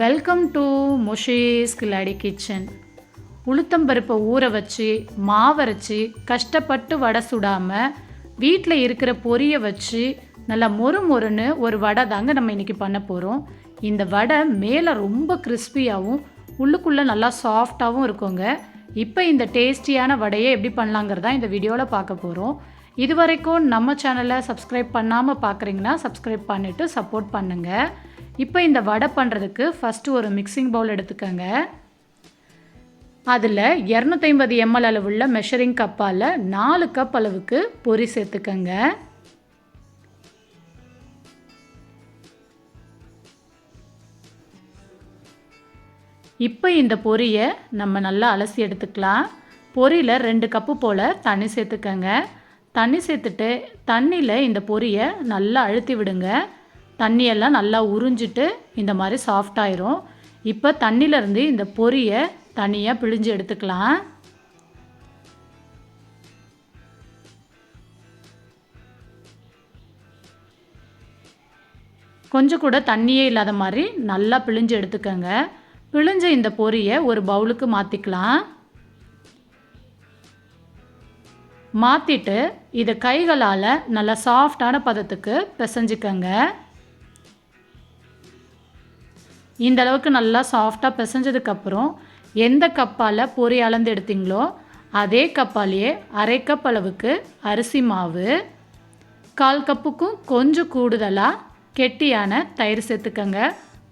Welcome to மொஷேஸ் கில்லாடி kitchen உளுத்தம்பருப்பை ஊற வச்சு மாவரைச்சி கஷ்டப்பட்டு வடை சுடாமல் வீட்டில் இருக்கிற பொரியை வச்சு நல்லா மொறு மொறுன்னு ஒரு வடை தாங்க நம்ம இன்றைக்கி பண்ண போகிறோம் இந்த வடை மேலே ரொம்ப கிறிஸ்பியாகவும் உள்ளுக்குள்ளே நல்லா சாஃப்டாகவும் இருக்குங்க. இப்போ இந்த டேஸ்டியான வடையை எப்படி பண்ணலாங்கிறதா இந்த வீடியோவில் பார்க்க போகிறோம் இது வரைக்கும் நம்ம சேனலை சப்ஸ்கிரைப் பண்ணாமல் பார்க்குறீங்கன்னா சப்ஸ்கிரைப் பண்ணிவிட்டு சப்போர்ட் பண்ணுங்கள் இப்போ இந்த வடை பண்ணுறதுக்கு ஃபஸ்ட்டு ஒரு மிக்சிங் பவுல் எடுத்துக்கோங்க. அதில் இரநூத்தைம்பது எம்எல் அளவுள்ள மெஷரிங் கப்பால் நாலு கப் அளவுக்கு பொரி சேர்த்துக்கங்க. இப்போ இந்த பொரியை நம்ம நல்லா அலசி எடுத்துக்கலாம். பொரியில் ரெண்டு கப்பு போல் தண்ணி சேர்த்துக்கங்க. தண்ணி சேர்த்துட்டு தண்ணியில் இந்த பொரியை நல்லா அழுத்தி விடுங்க. தண்ணியெல்லாம் நல்லா உறிஞ்சிட்டு இந்த மாதிரி சாஃப்டாயிரும் இப்போ தண்ணியிலேருந்து இந்த பொரியை தனியாக பிழிஞ்சு எடுத்துக்கலாம். கொஞ்சம் கூட தண்ணியே இல்லாத மாதிரி நல்லா பிழிஞ்சு எடுத்துக்கோங்க. பிழிஞ்ச இந்த பொரியை ஒரு பவுலுக்கு மாற்றிக்கலாம் மாற்றிட்டு இதை கைகளால் நல்லா சாஃப்டான பதத்துக்கு பிசைஞ்சிக்கங்க. இந்த அளவுக்கு நல்லா சாஃப்டாக பிசைஞ்சதுக்கப்புறம் எந்த கப்பால் பொரி அளந்து எடுத்தீங்களோ அதே கப்பாலேயே அரை கப் அளவுக்கு அரிசி மாவு கால் கப்புக்கும் கொஞ்சம் கூடுதலாக கெட்டியான தயிர் சேர்த்துக்கங்க.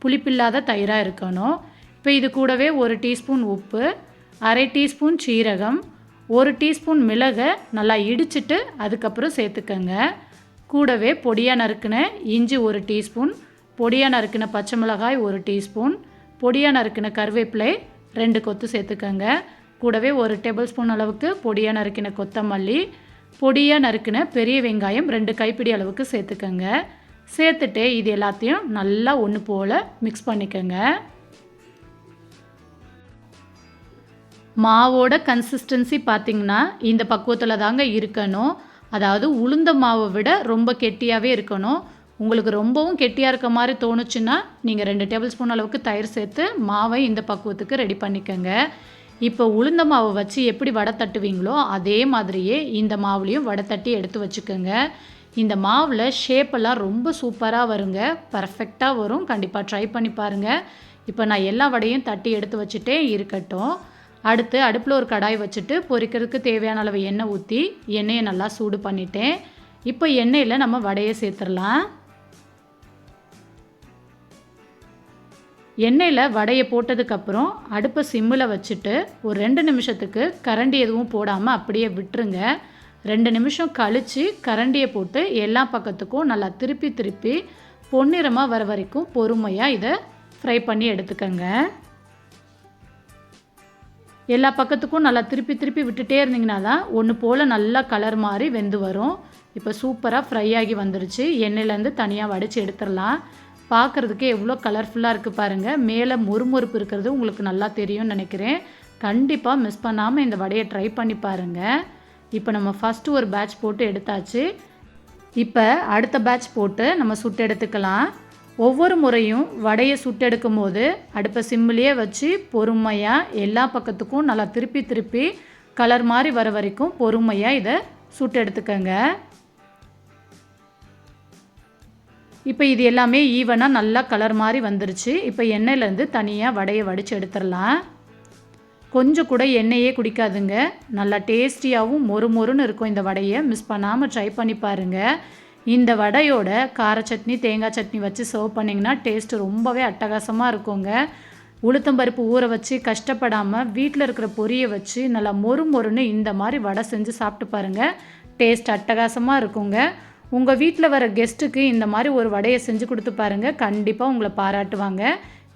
புளிப்பில்லாத தயிராக இருக்கணும். இப்போ இது கூடவே ஒரு டீஸ்பூன் உப்பு அரை டீஸ்பூன் சீரகம் ஒரு டீஸ்பூன் மிளகை நல்லா இடிச்சிட்டு அதுக்கப்புறம் சேர்த்துக்கங்க. கூடவே பொடியாக நறுக்கின இஞ்சி ஒரு டீஸ்பூன் பொடியாக நறுக்கின பச்சை மிளகாய் ஒரு டீஸ்பூன் பொடியாக நறுக்கின கருவேப்பிலை ரெண்டு கொத்து சேர்த்துக்கோங்க. கூடவே ஒரு டேபிள் ஸ்பூன் அளவுக்கு பொடியாக நறுக்கின கொத்தமல்லி பொடியாக நறுக்கின பெரிய வெங்காயம் ரெண்டு கைப்பிடி அளவுக்கு சேர்த்துக்கோங்க. சேர்த்துட்டு இது எல்லாத்தையும் நல்லா ஒன்று போல் மிக்ஸ் பண்ணிக்கோங்க. மாவோட கன்சிஸ்டன்சி பார்த்திங்கன்னா இந்த பக்குவத்தில் தாங்க இருக்கணும். அதாவது உளுந்த மாவை விட ரொம்ப கெட்டியாகவே இருக்கணும். உங்களுக்கு ரொம்பவும் கெட்டியாக இருக்க மாதிரி தோணுச்சுன்னா நீங்கள் ரெண்டு டேபிள் ஸ்பூன் அளவுக்கு தயிர் சேர்த்து மாவை இந்த பக்குவத்துக்கு ரெடி பண்ணிக்கோங்க. இப்போ உளுந்த மாவை வச்சு எப்படி வடை தட்டுவீங்களோ அதே மாதிரியே இந்த மாவுலேயும் வடை தட்டி எடுத்து வச்சுக்கோங்க. இந்த மாவில் ஷேப்பெல்லாம் ரொம்ப சூப்பராக வருங்க. பர்ஃபெக்டாக வரும். கண்டிப்பாக ட்ரை பண்ணி பாருங்கள் இப்போ நான் எல்லா வடையும் தட்டி எடுத்து வச்சுட்டே இருக்கட்டும். அடுத்து அடுப்பில் ஒரு கடாய் வச்சுட்டு பொரிக்கிறதுக்கு தேவையான அளவு எண்ணெய் ஊற்றி எண்ணெயை நல்லா சூடு பண்ணிட்டேன். இப்போ எண்ணெயில் நம்ம வடையை சேர்த்துடலாம். எண்ணெயில் வடையை போட்டதுக்கப்புறம் அடுப்பை சிம்மில் வச்சுட்டு ஒரு ரெண்டு நிமிஷத்துக்கு கரண்டி எதுவும் போடாமல் அப்படியே விட்டுருங்க. ரெண்டு நிமிஷம் கழித்து கரண்டியை போட்டு எல்லா பக்கத்துக்கும் நல்லா திருப்பி திருப்பி பொன்னிறமாக வர வரைக்கும் பொறுமையாக இதை ஃப்ரை பண்ணி எடுத்துக்கோங்க. எல்லா பக்கத்துக்கும் நல்லா திருப்பி திருப்பி விட்டுட்டே இருந்தீங்கன்னா தான் ஒன்று போல் நல்லா கலர் மாதிரி வெந்து வரும். இப்போ சூப்பராக ஃப்ரை ஆகி வந்துருச்சு. எண்ணெயிலேருந்து தனியாக வடித்து எடுத்துடலாம். பார்க்குறதுக்கு எவ்வளோ கலர்ஃபுல்லாக இருக்குது பாருங்கள் மேலே மொறுமொறுப்பு இருக்கிறது உங்களுக்கு நல்லா தெரியும்னு நினைக்கிறேன். கண்டிப்பாக மிஸ் பண்ணாமல் இந்த வடையை ட்ரை பண்ணி பாருங்கள் இப்போ நம்ம ஃபஸ்ட்டு ஒரு பேட்ச் போட்டு எடுத்தாச்சு. இப்போ அடுத்த பேட்ச் போட்டு நம்ம சுட்டு எடுத்துக்கலாம். ஒவ்வொரு முறையும் வடையை சுட்டெடுக்கும் போது அடுப்பை சிம்மிலேயே வச்சு பொறுமையாக எல்லா பக்கத்துக்கும் நல்லா திருப்பி திருப்பி கலர் மாதிரி வர வரைக்கும் பொறுமையாக இதை சுட்டெடுத்துக்கங்க இப்போ இது எல்லாமே ஈவனாக நல்லா கலர் மாதிரி வந்துருச்சு. இப்போ எண்ணெயிலேருந்து தனியாக வடையை வடித்து எடுத்துடலாம். கொஞ்சம் கூட எண்ணெயே குடிக்காதுங்க. நல்லா டேஸ்டியாகவும் மொறு மொறுன்னு இருக்கும் இந்த வடையை. மிஸ் பண்ணாமல் ட்ரை பண்ணி பாருங்கள் இந்த வடையோட கார சட்னி தேங்காய் சட்னி வச்சு சர்வ் பண்ணிங்கன்னா டேஸ்ட்டு ரொம்பவே அட்டகாசமாக இருக்குங்க. உளுத்தம்பருப்பு ஊற வச்சு கஷ்டப்படாமல் வீட்டில் இருக்கிற பொரியை வச்சு நல்லா மொறு மொறுன்னு இந்த மாதிரி வடை செஞ்சு சாப்பிட்டு பாருங்கள் டேஸ்ட் அட்டகாசமாக இருக்குங்க. உங்கள் வீட்டில் வர கெஸ்ட்டுக்கு இந்த மாதிரி ஒரு வடையை செஞ்சு கொடுத்து பாருங்கள் கண்டிப்பாக உங்களை பாராட்டுவாங்க.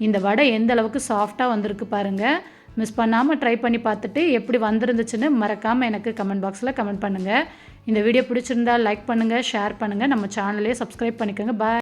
இந்த வடை எந்த அளவுக்கு சாஃப்டாக வந்திருக்கு பாருங்கள் மிஸ் பண்ணாமல் ட்ரை பண்ணி பார்த்துட்டு எப்படி வந்திருந்துச்சுன்னு மறக்காமல் எனக்கு கமெண்ட் பாக்ஸில் கமெண்ட் பண்ணுங்கள் இந்த வீடியோ பிடிச்சிருந்தால் லைக் பண்ணுங்கள் ஷேர் பண்ணுங்கள் நம்ம சேனலே சப்ஸ்கிரைப் பண்ணிக்கோங்க. பாய்